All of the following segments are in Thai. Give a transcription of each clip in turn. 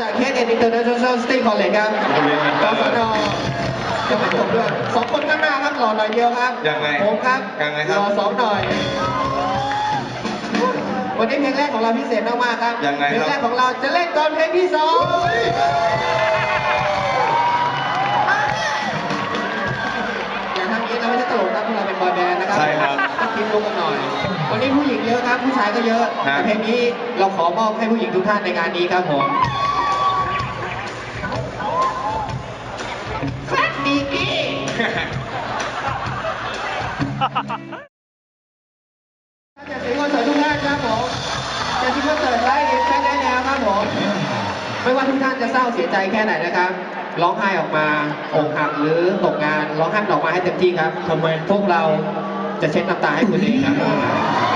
จากเคสเอ็นอินเตอร์เนชั่นแนลสตีคอลเลจครับกศนจะมาจบด้วยสองคนข้างหน้าครับหล่อหน่อยเดียวครับยังไงผมครับยังไงครับ หล่อสองหน่อย วันนี้เพลงแรกของเราพิเศษมากๆครับยังไงครับ เพลงแรกของเราจะเล่นก่อนเพลงที่สองอย่าทำอย่างนี้นะไม่ใช่ตลกครับพวกเราเป็นบอยแบนด์นะครับใช่ครับต้องคิดลุกกันหน่อย วันนี้ผู้หญิงเยอะครับ ผู้ชายก็เยอะ ฮะ แต่เพลงนี้เราขอมอบให้ผู้หญิงทุกท่านในงานนี้ครับผม แฟนดีกี้จะสิงคอนเสิร์ตทุกท่านครับผมจะสิงคอนเสิร์ตไลฟ์อินแฟนได้แนวครับผม ไม่ว่าทุกท่านจะเศร้าเสียใจแค่ไหนนะครับ ร้องไห้ออกมาอกหักหรือตกงาน ร้องไห้มันออกมาให้เต็มที่ครับทำไมพวกเราจะเช็ดน้ำตาให้คุณเองครับ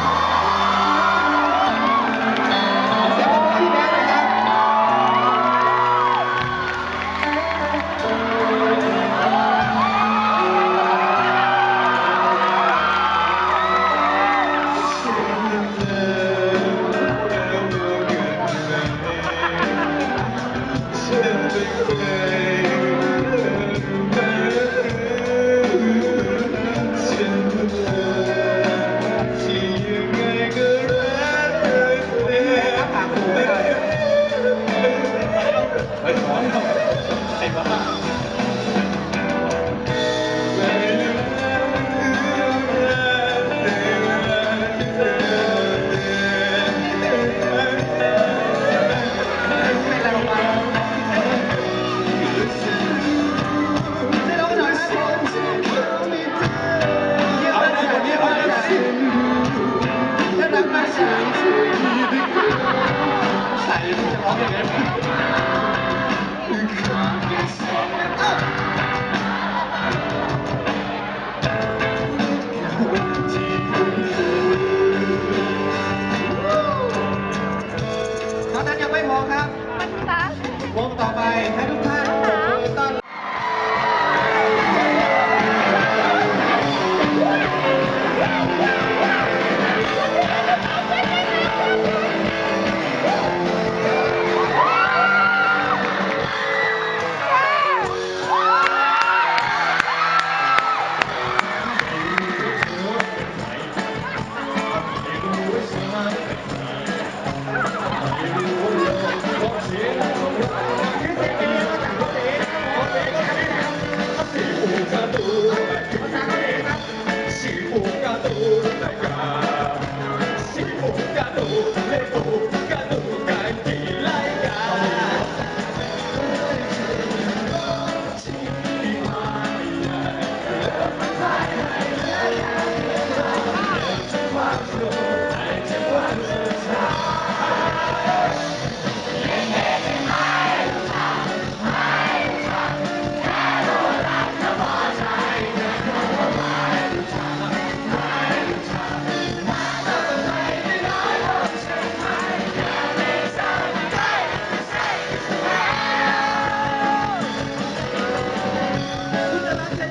คุ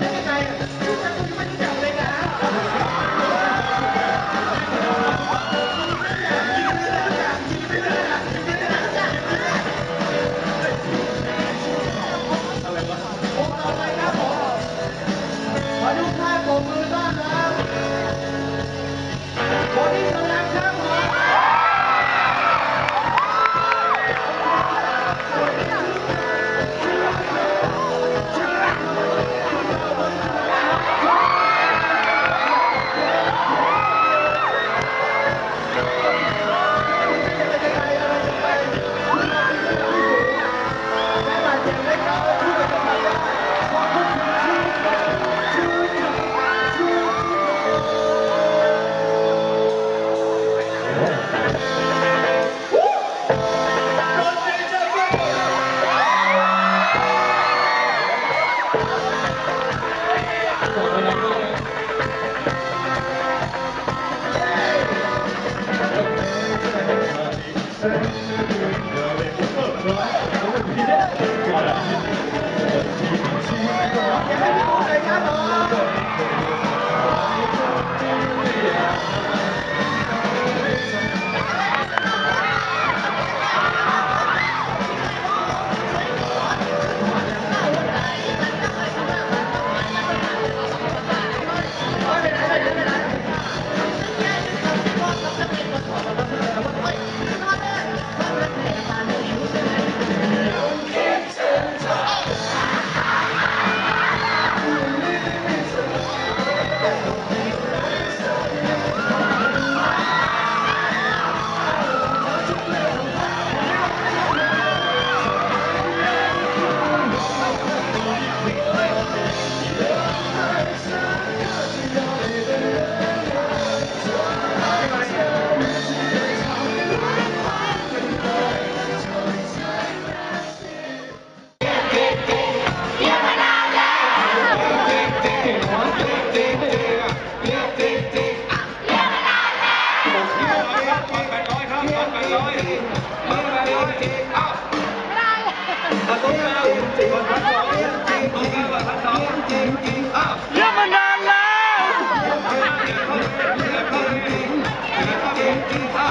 ท่า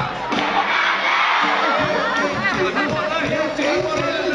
เกิดทั้งหมดเลยเกิดทั้งหมดเลย